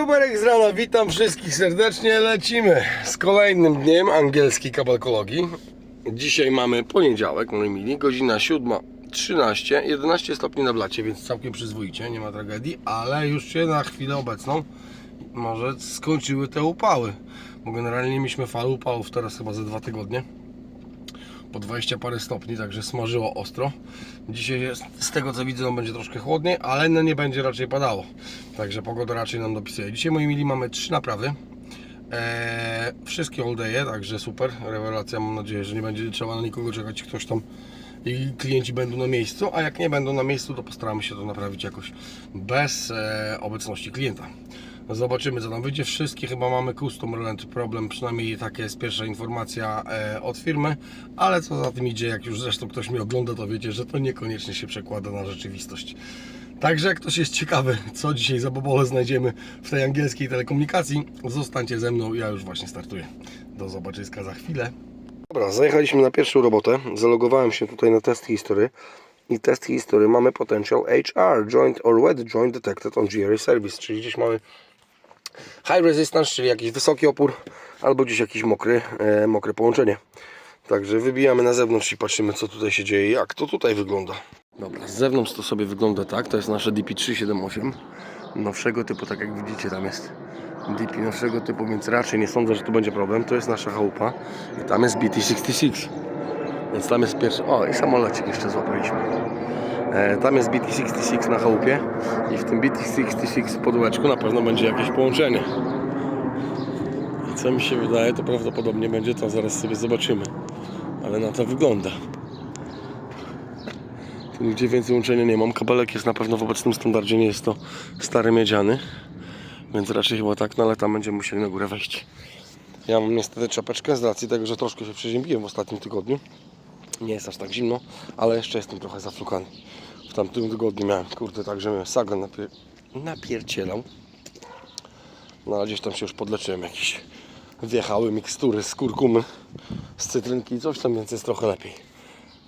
youtuberek z rana, witam wszystkich serdecznie, lecimy z kolejnym dniem angielskiej kabelkologii. Dzisiaj mamy poniedziałek, moi mili, godzina 7.13, 11 stopni na blacie, więc całkiem przyzwoicie, nie ma tragedii, ale już się na chwilę obecną może skończyły te upały, bo generalnie mieliśmy falę upałów teraz chyba za dwa tygodnie po 20 parę stopni, także smażyło ostro. Dzisiaj jest, z tego co widzę, no będzie troszkę chłodniej, ale no nie będzie raczej padało. Także pogoda raczej nam dopisuje. Dzisiaj, moi mili, mamy trzy naprawy. Eee, wszystkie day'e, także super, rewelacja. Mam nadzieję, że nie będzie trzeba na nikogo czekać, ktoś tam i klienci będą na miejscu, a jak nie będą na miejscu, to postaramy się to naprawić jakoś bez e, obecności klienta. Zobaczymy co tam wyjdzie. Wszystkie chyba mamy customer land problem, przynajmniej taka jest pierwsza informacja e, od firmy, ale co za tym idzie, jak już zresztą ktoś mnie ogląda, to wiecie, że to niekoniecznie się przekłada na rzeczywistość. Także jak ktoś jest ciekawy, co dzisiaj za bobole znajdziemy w tej angielskiej telekomunikacji, zostańcie ze mną, ja już właśnie startuję. Do zobaczyska za chwilę. Dobra, zajechaliśmy na pierwszą robotę, zalogowałem się tutaj na test history i test history mamy potential HR, joint or wet joint detected on GRA service, czyli gdzieś mamy high resistance, czyli jakiś wysoki opór, albo gdzieś jakiś mokry, e, mokre połączenie. Także wybijamy na zewnątrz i patrzymy co tutaj się dzieje, jak to tutaj wygląda. Dobra, z zewnątrz to sobie wygląda tak, to jest nasze DP378 nowszego typu, tak jak widzicie tam jest DP nowszego typu, więc raczej nie sądzę, że to będzie problem. To jest nasza chałupa i tam jest BT66. Więc tam jest pierwszy. O, i samolocik jeszcze złapaliśmy. E, tam jest BT66 na chałupie i w tym BT66 w podółeczku na pewno będzie jakieś połączenie. I co mi się wydaje, to prawdopodobnie będzie to, zaraz sobie zobaczymy. Ale na to wygląda. Tu nigdzie więcej łączenia nie mam. Kabelek jest na pewno w obecnym standardzie, nie jest to stary miedziany. Więc raczej chyba tak, no ale tam będziemy musieli na górę wejść. Ja mam niestety czapeczkę z racji tego, że troszkę się przeziębiłem w ostatnim tygodniu. Nie jest aż tak zimno, ale jeszcze jestem trochę zaflukany. W tamtym tygodniu miałem, kurde, tak, że mnie saga napier napiercielał. No ale gdzieś tam się już podleczyłem jakieś wjechały mikstury z kurkumy, z cytrynki i coś tam, więc jest trochę lepiej.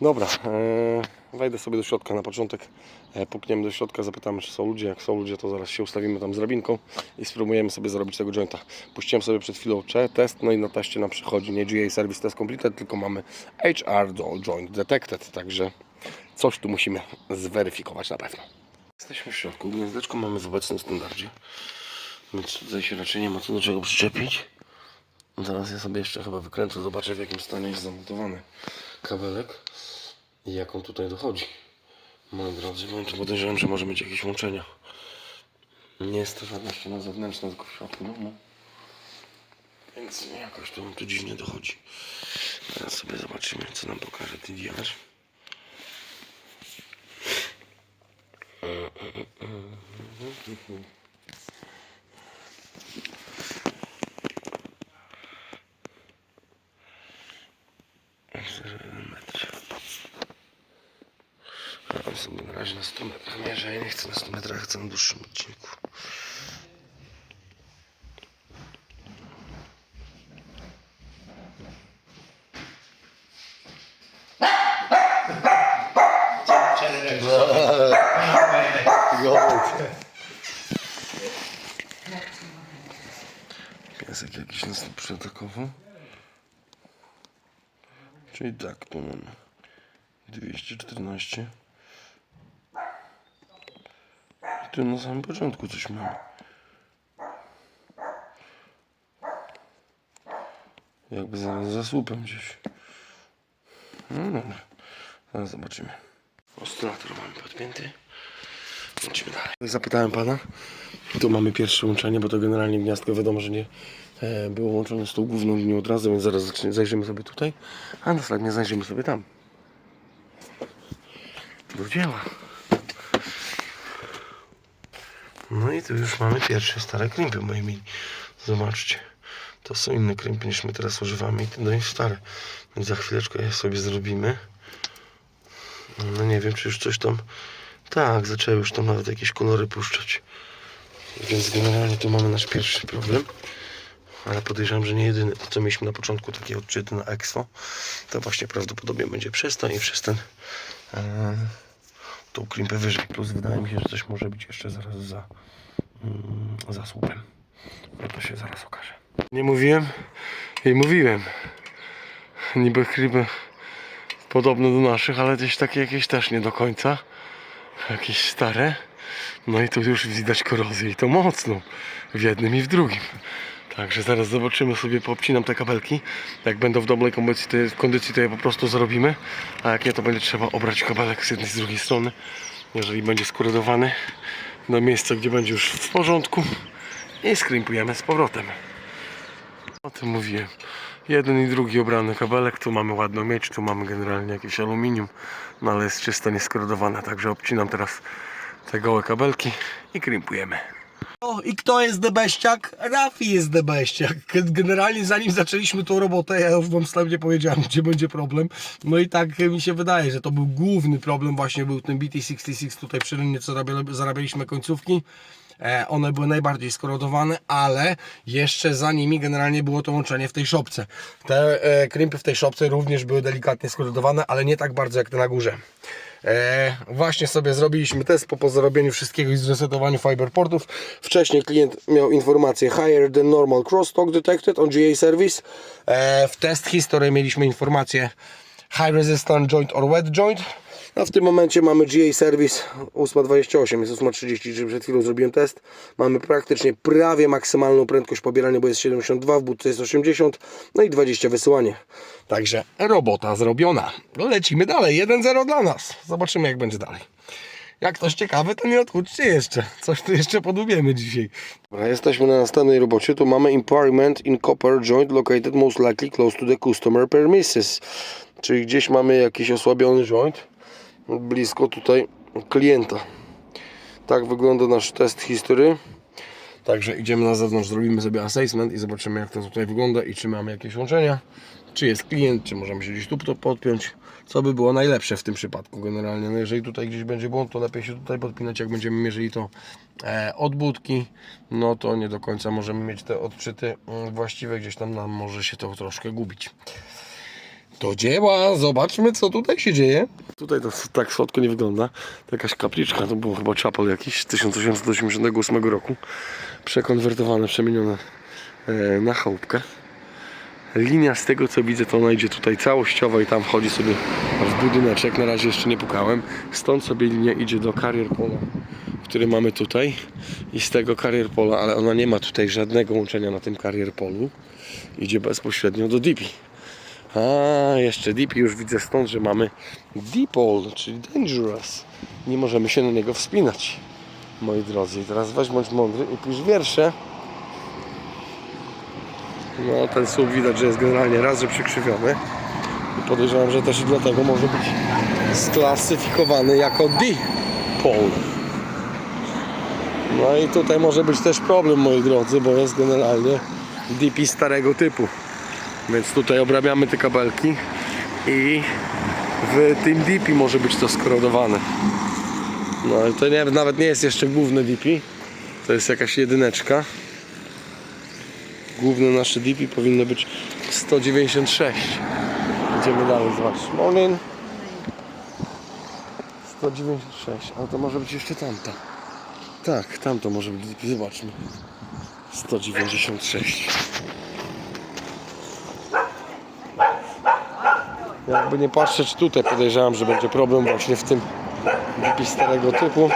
Dobra, e, wejdę sobie do środka na początek, e, pukniemy do środka, zapytamy czy są ludzie, jak są ludzie to zaraz się ustawimy tam z drabinką i spróbujemy sobie zrobić tego jointa. Puściłem sobie przed chwilą test, no i na teście nam przychodzi nie GA Service Test Completed, tylko mamy HR Joint Detected, także coś tu musimy zweryfikować na pewno. Jesteśmy w środku, gniazdeczko mamy w obecnym standardzie, więc tutaj się raczej nie ma co do czego przyczepić. Zaraz ja sobie jeszcze chyba wykręcę, zobaczę w jakim stanie jest zamontowany kabelek i jak on tutaj dochodzi. Moi drodzy, bo tu podejrzewam, że może mieć jakieś łączenia. Nie jest to żadna ściana zewnętrzna, tylko w środku domu. Więc jakoś to tu dziwnie dochodzi. Teraz sobie zobaczymy, co nam pokaże TDR. metr. A on sobie na razie na 100 metrach mierzę. Ja nie chcę na 100 metrach, chcę na dłuższym odcinku. Tu przyatakował. Czyli tak, tu mamy 214. I tu na samym początku coś mamy. Jakby zaraz za słupem gdzieś. No dobra, zaraz zobaczymy. Oscylator mamy podpięty. Lecimy dalej. Zapytałem pana. Tu mamy pierwsze łączenie, bo to generalnie gniazdko wiadomo, że nie było łączone z tą główną linią od razu, więc zaraz zajrzymy sobie tutaj, a następnie zajrzymy sobie tam. Do dzieła. No i tu już mamy pierwsze stare krympy, moi mili. Zobaczcie. To są inne krympy niż my teraz używamy i te dość stare. Więc za chwileczkę je sobie zrobimy. No nie wiem, czy już coś tam... Tak, zaczęły już tam nawet jakieś kolory puszczać. Więc generalnie tu mamy nasz pierwszy problem. Ale podejrzewam, że nie jedyny. To co mieliśmy na początku takie odczyty na Expo, to właśnie prawdopodobnie będzie przez to i przez ten e, tą krimpę wyżej. Plus wydaje mi się, że coś może być jeszcze zaraz za, mm, za słupem. No to się zaraz okaże. Nie mówiłem i mówiłem. Niby kryby podobne do naszych, ale gdzieś takie jakieś też nie do końca. Jakieś stare. No i tu już widać korozję i to mocno. W jednym i w drugim. Także zaraz zobaczymy sobie, poobcinam te kabelki. Jak będą w dobrej kondycji, to, je- kondycji, to je po prostu zrobimy. A jak nie, to będzie trzeba obrać kabelek z jednej z drugiej strony. Jeżeli będzie skorydowany na miejsce, gdzie będzie już w porządku. I skrympujemy z powrotem. O tym mówiłem. Jeden i drugi obrany kabelek. Tu mamy ładną miedź, tu mamy generalnie jakieś aluminium. No ale jest czysto nieskorodowane. Także obcinam teraz te gołe kabelki i krimpujemy. O, I kto jest debeściak? Rafi jest debeściak. Generalnie zanim zaczęliśmy tą robotę, ja już wam wstępnie powiedziałem, gdzie będzie problem. No i tak mi się wydaje, że to był główny problem, właśnie był ten BT66 tutaj przy rynnie, co zarabia- zarabialiśmy końcówki. E, one były najbardziej skorodowane, ale jeszcze za nimi generalnie było to łączenie w tej szopce. Te e, w tej szopce również były delikatnie skorodowane, ale nie tak bardzo jak te na górze. E, właśnie sobie zrobiliśmy test po pozrobieniu wszystkiego i zresetowaniu fiberportów. Wcześniej klient miał informację higher than normal crosstalk detected on GA service. E, w test history mieliśmy informację high resistant joint or wet joint. A w tym momencie mamy GA Service 828, jest 830, czyli przed chwilą zrobiłem test. Mamy praktycznie prawie maksymalną prędkość pobierania, bo jest 72, w budce jest 80, no i 20 wysyłanie. Także robota zrobiona. Lecimy dalej, 1-0 dla nas. Zobaczymy jak będzie dalej. Jak ktoś ciekawy, to nie odchudźcie jeszcze. Coś tu jeszcze podłubiemy dzisiaj. Dobra, jesteśmy na następnej robocie. Tu mamy impairment in copper joint located most likely close to the customer premises. Czyli gdzieś mamy jakiś osłabiony joint blisko tutaj klienta. Tak wygląda nasz test history. Także idziemy na zewnątrz, zrobimy sobie assessment i zobaczymy jak to tutaj wygląda i czy mamy jakieś łączenia, czy jest klient, czy możemy się gdzieś tu podpiąć, co by było najlepsze w tym przypadku generalnie. No jeżeli tutaj gdzieś będzie błąd, to lepiej się tutaj podpinać, jak będziemy mierzyli to e, no to nie do końca możemy mieć te odczyty mm, właściwe, gdzieś tam nam może się to troszkę gubić. Do dzieła, zobaczmy co tutaj się dzieje. Tutaj to tak słodko nie wygląda. To jakaś kapliczka, to było chyba chapel jakiś z 1888 roku. Przekonwertowane, przemienione e, na chałupkę. Linia z tego co widzę to ona idzie tutaj całościowo i tam wchodzi sobie w budyneczek. Na razie jeszcze nie pukałem. Stąd sobie linia idzie do carrier pola, który mamy tutaj. I z tego carrier pola, ale ona nie ma tutaj żadnego łączenia na tym carrier polu. Idzie bezpośrednio do DP. A, jeszcze deep już widzę stąd, że mamy Deepol, czyli Dangerous. Nie możemy się na niego wspinać, moi drodzy. I teraz weź bądź mądry i pisz wiersze. No, ten słup widać, że jest generalnie raz, że przykrzywiony. I podejrzewam, że też i dlatego może być sklasyfikowany jako D-pole. No i tutaj może być też problem, moi drodzy, bo jest generalnie DP starego typu. Więc tutaj obrabiamy te kabelki i w tym DP może być to skorodowane. No to nie, nawet nie jest jeszcze główne DP, to jest jakaś jedyneczka. Główne nasze DP powinno być 196. Idziemy dalej, zobacz. Morning. 196, ale to może być jeszcze tamta. Tak, tamto może być zobaczmy. 196. Jakby nie patrzeć tutaj, podejrzewam, że będzie problem właśnie w tym DP starego typu.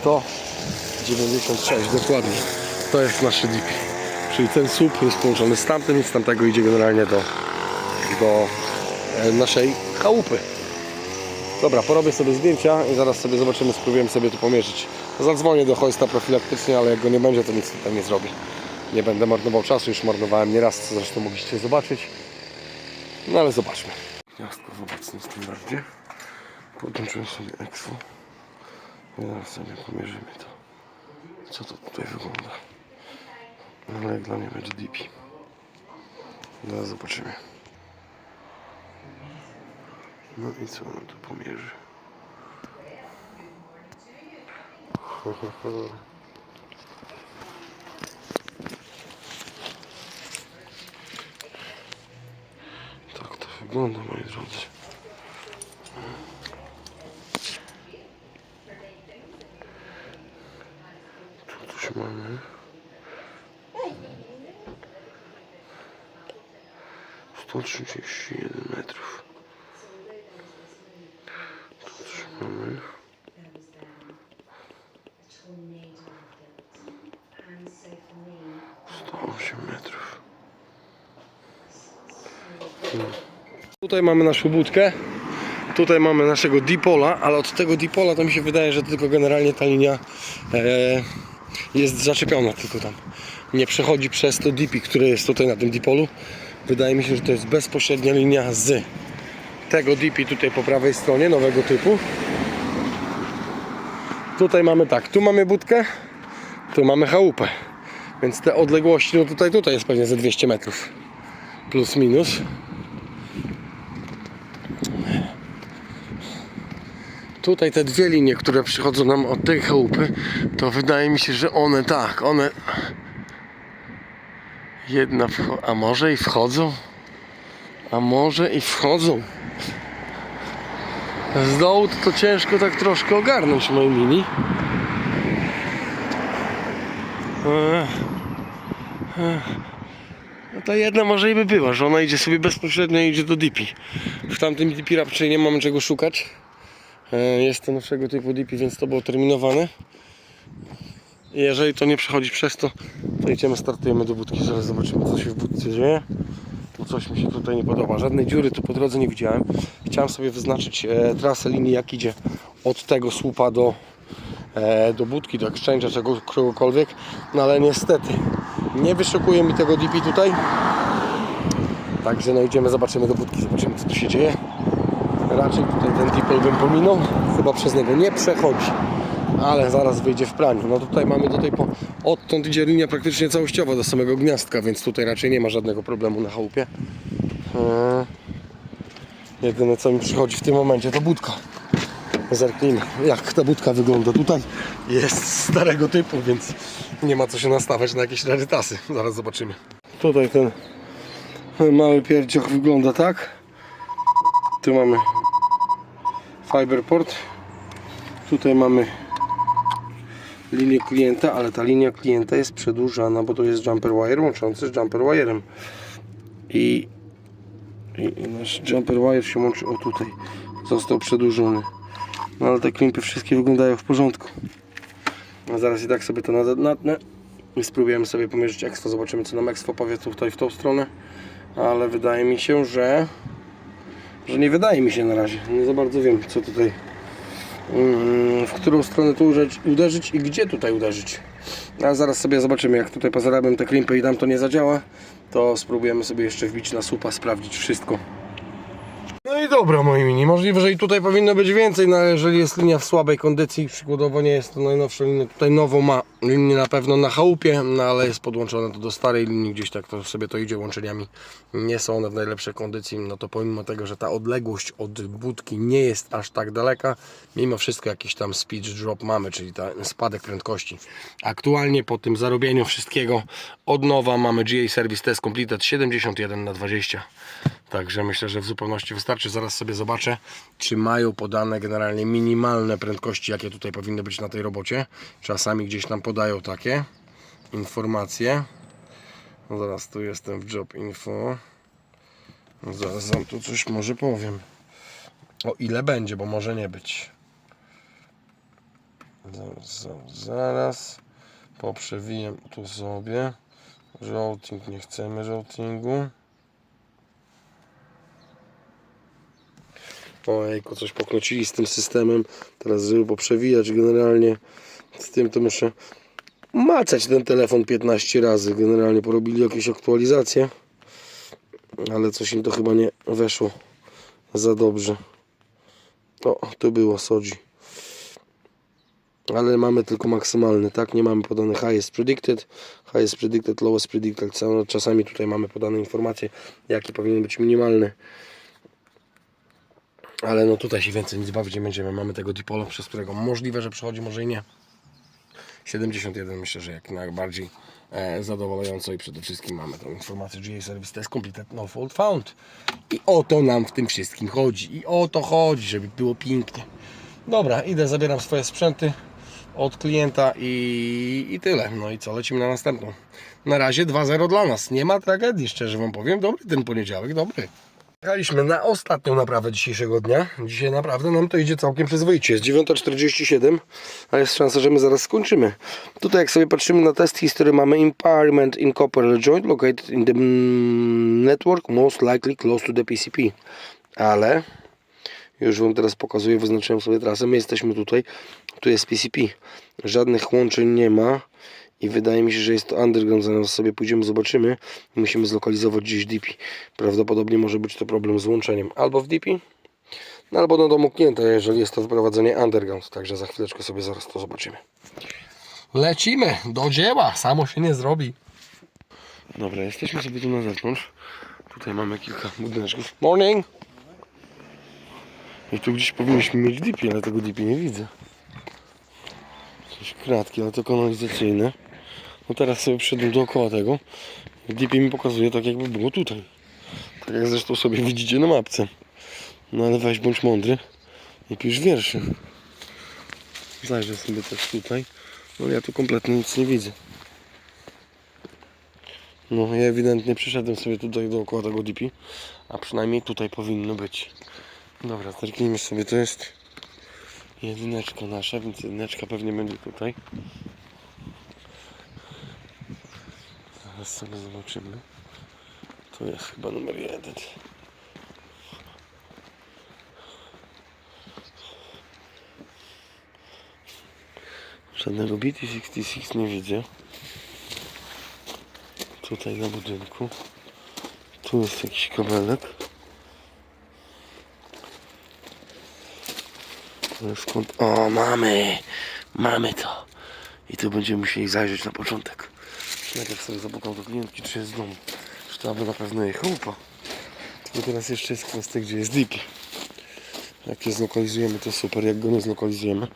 196, dokładnie. To jest nasze DP. Czyli ten słup jest połączony z tamtym i z tamtego idzie generalnie do, do e, naszej chałupy. Dobra, porobię sobie zdjęcia i zaraz sobie zobaczymy, spróbujemy sobie to pomierzyć. Zadzwonię do hoista profilaktycznie, ale jak go nie będzie, to nic tutaj nie zrobię. Nie będę marnował czasu, już marnowałem nieraz, co zresztą mogliście zobaczyć. No ale zobaczmy. Gniazdko w obecnym standardzie. Podłączyłem sobie EXO. Zaraz sobie pomierzymy to. Co to tutaj wygląda. Ale jak dla mnie będzie DP. Zaraz zobaczymy. No i co on tu pomierzy? Wygląda, moi drodzy. coś mamy. Sto trzydzieści jeden metrów. Tu coś mamy. Sto osiem metrów. Hmm. Tutaj mamy naszą budkę. Tutaj mamy naszego dipola, ale od tego dipola to mi się wydaje, że tylko generalnie ta linia e, jest zaczepiona tylko tam. Nie przechodzi przez to dipi, które jest tutaj na tym dipolu. Wydaje mi się, że to jest bezpośrednia linia z tego dipi tutaj po prawej stronie, nowego typu. Tutaj mamy tak, tu mamy budkę, tu mamy chałupę. Więc te odległości, no tutaj, tutaj jest pewnie ze 200 metrów. Plus minus. Tutaj te dwie linie, które przychodzą nam od tej chałupy, to wydaje mi się, że one tak, one. Jedna, a może i wchodzą? A może i wchodzą? Z dołu to, to ciężko tak troszkę ogarnąć moi mini. Eee. Eee. No ta jedna może i by była, że ona idzie sobie bezpośrednio idzie do DP. W tamtym DP raczej nie mamy czego szukać. E, Jest to nowszego typu DP, więc to było terminowane. Jeżeli to nie przechodzi przez to, to idziemy, startujemy do budki. Zaraz zobaczymy, co się w budce dzieje. Tu coś mi się tutaj nie podoba. Żadnej dziury tu po drodze nie widziałem. Chciałem sobie wyznaczyć e, trasę linii, jak idzie od tego słupa do, e, do budki, do exchange'a, czego, czegokolwiek. No ale niestety nie wyszukuje mi tego DP tutaj. Także no idziemy, zobaczymy do budki, zobaczymy co tu się dzieje. Raczej tutaj ten dipol bym pominął, chyba przez niego nie przechodzi, ale zaraz wyjdzie w praniu. No tutaj mamy do tej po... odtąd idzie linia praktycznie całościowa do samego gniazdka, więc tutaj raczej nie ma żadnego problemu na chałupie. Eee, Jedyne co mi przychodzi w tym momencie to budka. Zerknijmy jak ta budka wygląda tutaj. Jest starego typu, więc nie ma co się nastawiać na jakieś rarytasy. Zaraz zobaczymy. Tutaj ten mały pierdzioch wygląda tak. Tu mamy Fiberport. Tutaj mamy linię klienta, ale ta linia klienta jest przedłużana, bo to jest jumper wire łączący z jumper wirem. I, i, i nasz jumper wire się łączy o tutaj. Został przedłużony. No ale te klimpy wszystkie wyglądają w porządku. A zaraz i tak sobie to natnę i spróbujemy sobie pomierzyć Expo. Zobaczymy co nam Expo powie tutaj w tą stronę. Ale wydaje mi się, że że nie wydaje mi się na razie. Nie za bardzo wiem, co tutaj, mm, w którą stronę tu uderzyć, i gdzie tutaj uderzyć. A zaraz sobie zobaczymy, jak tutaj pozarabiam te klimpy i tam to nie zadziała, to spróbujemy sobie jeszcze wbić na słupa, sprawdzić wszystko. Dobra moi mini, możliwe, że i tutaj powinno być więcej, no ale jeżeli jest linia w słabej kondycji, przykładowo nie jest to najnowsza linia, tutaj nową ma linię na pewno na chałupie, no ale jest podłączone to do starej linii, gdzieś tak to sobie to idzie łączeniami, nie są one w najlepszej kondycji, no to pomimo tego, że ta odległość od budki nie jest aż tak daleka, mimo wszystko jakiś tam speed drop mamy, czyli ten spadek prędkości. Aktualnie po tym zarobieniu wszystkiego od nowa mamy GA Service Test Completed 71 na 20 Także myślę, że w zupełności wystarczy. Zaraz sobie zobaczę, czy mają podane generalnie minimalne prędkości, jakie tutaj powinny być na tej robocie. Czasami gdzieś nam podają takie informacje. No zaraz tu jestem w Job Info. Zaraz wam tu coś może powiem. O ile będzie, bo może nie być. Zaraz, zaraz. Poprzewijam tu sobie. Routing, nie chcemy routingu. Ojejku, coś poknocili z tym systemem. Teraz, żeby poprzewijać generalnie z tym, to muszę macać ten telefon 15 razy. Generalnie porobili jakieś aktualizacje, ale coś im to chyba nie weszło za dobrze. O, to było Sodzi. Ale mamy tylko maksymalny, tak? Nie mamy podane highest predicted, highest predicted, lowest predicted. Czasami tutaj mamy podane informacje, jaki powinien być minimalny. Ale no tutaj się więcej nic bawić nie będziemy. Mamy tego dipolo, przez którego możliwe, że przychodzi, może i nie. 71 myślę, że jak najbardziej e, zadowalająco i przede wszystkim mamy tą informację GA Service Test Completed No Fault Found. I o to nam w tym wszystkim chodzi. I o to chodzi, żeby było pięknie. Dobra, idę, zabieram swoje sprzęty. od klienta i, i tyle. No i co, lecimy na następną. Na razie 2-0 dla nas. Nie ma tragedii, szczerze Wam powiem. Dobry ten poniedziałek, dobry. Jechaliśmy na ostatnią naprawę dzisiejszego dnia. Dzisiaj naprawdę nam to idzie całkiem przyzwoicie. Jest 9.47, a jest szansa, że my zaraz skończymy. Tutaj jak sobie patrzymy na test history mamy impairment in copper joint located in the network most likely close to the PCP. Ale już Wam teraz pokazuję, wyznaczyłem sobie trasę. My jesteśmy tutaj, tu jest PCP. Żadnych łączeń nie ma i wydaje mi się, że jest to underground. Zaraz sobie pójdziemy, zobaczymy. Musimy zlokalizować gdzieś DP. Prawdopodobnie może być to problem z łączeniem albo w DP, no albo na domu klienta, jeżeli jest to wprowadzenie underground. Także za chwileczkę sobie zaraz to zobaczymy. Lecimy do dzieła, samo się nie zrobi. Dobra, jesteśmy sobie tu na zewnątrz. Tutaj mamy kilka budyneczków. Morning! I tu gdzieś powinniśmy mieć DP, ale tego DP nie widzę. Jakieś kratki, ale to kanalizacyjne. No teraz sobie przyszedłem dookoła tego. DP mi pokazuje tak jakby było tutaj. Tak jak zresztą sobie widzicie na mapce. No ale weź bądź mądry i pisz wierszy. Zajrzę sobie też tutaj. No ja tu kompletnie nic nie widzę. No ja ewidentnie przyszedłem sobie tutaj dookoła tego DP. A przynajmniej tutaj powinno być. Dobra, zerknijmy sobie, to jest jedyneczka nasza, więc jedyneczka pewnie będzie tutaj. Zaraz sobie zobaczymy. To jest chyba numer jeden. Żadnego BT66 nie widzę. Tutaj na budynku. Tu jest jakiś kabelek. Skąd? O, mamy! Mamy to! I tu będziemy musieli zajrzeć na początek. Najpierw sobie zapukał do klientki, czy jest w domu. Czy to aby na pewno jej chałupa. I teraz jeszcze jest kwestia, gdzie jest DP. Jak je zlokalizujemy, to super. Jak go nie zlokalizujemy,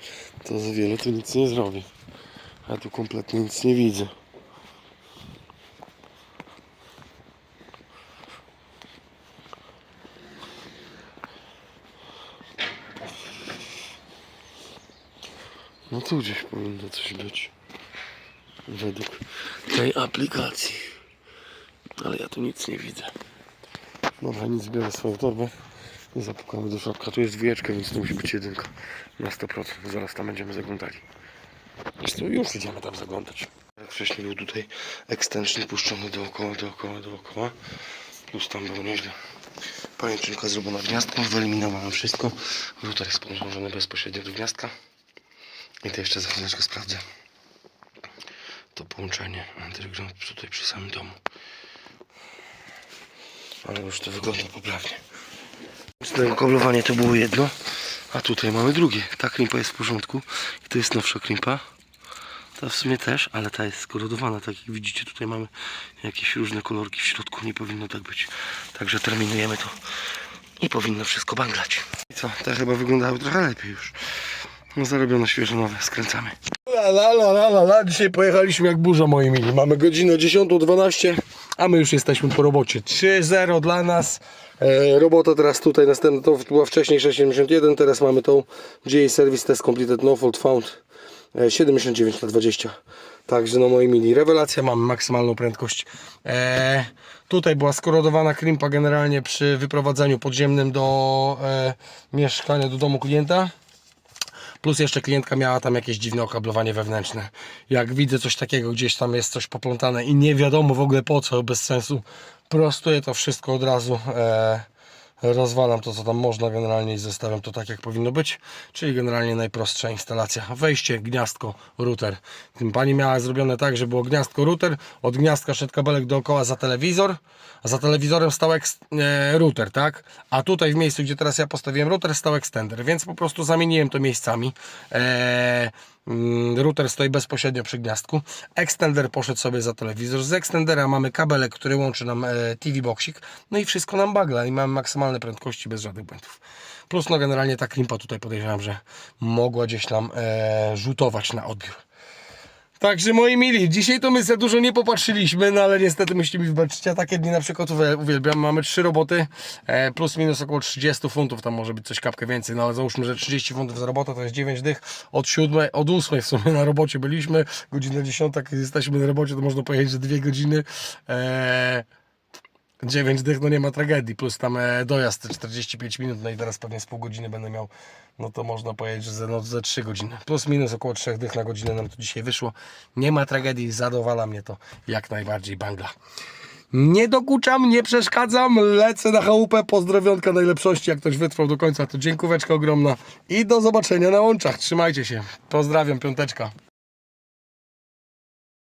to za wiele tu nic nie zrobi. A tu kompletnie nic nie widzę. No tu gdzieś powinno coś być. Według tej aplikacji. Ale ja tu nic nie widzę. Dobra, nic, biorę swoją torbę i zapukamy do środka. Tu jest dwójeczka, więc to musi być jedynka. Na 100%. Zaraz tam będziemy zaglądali. Zresztą już idziemy tam zaglądać. Jak wcześniej był tutaj extension puszczony dookoła, dookoła, dookoła. Plus tam było nieźle. Pajęczynka zrobiona gniazdką, wyeliminowałem wszystko. Router jest podłączony bezpośrednio do gniazdka. I to jeszcze za chwileczkę sprawdzę. To połączenie underground tutaj przy samym domu. Ale już to wygląda poprawnie. Tego kablowanie to było jedno, a tutaj mamy drugie. Ta krimpa jest w porządku i to jest nowsza krimpa. Ta w sumie też, ale ta jest skorodowana, tak jak widzicie. Tutaj mamy jakieś różne kolorki w środku, nie powinno tak być. Także terminujemy to i powinno wszystko banglać. I co, te chyba wyglądały trochę lepiej już. No zarobiono świeżo nowe, skręcamy. La la la la la la, dzisiaj pojechaliśmy jak burza moi mili. Mamy godzinę 10.12, a my już jesteśmy po robocie. 3-0 dla nas. E, robota teraz tutaj następna, to była wcześniej 671, teraz mamy tą GA Service Test Completed No Fault Found e, 79 na 20. Także no moi mili, rewelacja, mamy maksymalną prędkość. E, tutaj była skorodowana krimpa generalnie przy wyprowadzeniu podziemnym do e, mieszkania, do domu klienta. Plus jeszcze klientka miała tam jakieś dziwne okablowanie wewnętrzne. Jak widzę coś takiego, gdzieś tam jest coś poplątane i nie wiadomo w ogóle po co, bez sensu, prostuję to wszystko od razu. E, rozwalam to, co tam można generalnie i zostawiam to tak, jak powinno być. Czyli generalnie najprostsza instalacja. Wejście, gniazdko, router. Tym pani miała zrobione tak, że było gniazdko, router. Od gniazdka szedł kabelek dookoła za telewizor, a za telewizorem stał e, router, tak? A tutaj w miejscu, gdzie teraz ja postawiłem router, stał extender, więc po prostu zamieniłem to miejscami. E, router stoi bezpośrednio przy gniazdku. Extender poszedł sobie za telewizor. Z extendera mamy kabelek, który łączy nam e, TV boxik. No i wszystko nam bagla i mamy maksymalne prędkości bez żadnych błędów. Plus no generalnie ta klimpa tutaj podejrzewam, że mogła gdzieś nam e, rzutować na odbiór. Także moi mili, dzisiaj to my za dużo nie popatrzyliśmy, no ale niestety musimy wybaczyć. Ja takie dni na przykład uwie- uwielbiam. Mamy trzy roboty, e, plus minus około 30 funtów, tam może być coś kapkę więcej, no ale załóżmy, że 30 funtów za robotę to jest 9 dych. Od 7, od 8 w sumie na robocie byliśmy, godzina 10, jak jesteśmy na robocie, to można powiedzieć, że dwie godziny. E, 9 dych, no nie ma tragedii, plus tam e, dojazd te 45 minut, no i teraz pewnie z pół godziny będę miał, no to można powiedzieć, że ze, no, ze 3 godziny. Plus minus około 3 dych na godzinę nam to dzisiaj wyszło. Nie ma tragedii, zadowala mnie to jak najbardziej bangla. Nie dokuczam, nie przeszkadzam, lecę na chałupę, pozdrowionka najlepszości, jak ktoś wytrwał do końca, to dziękóweczka ogromna i do zobaczenia na łączach, trzymajcie się, pozdrawiam, piąteczka.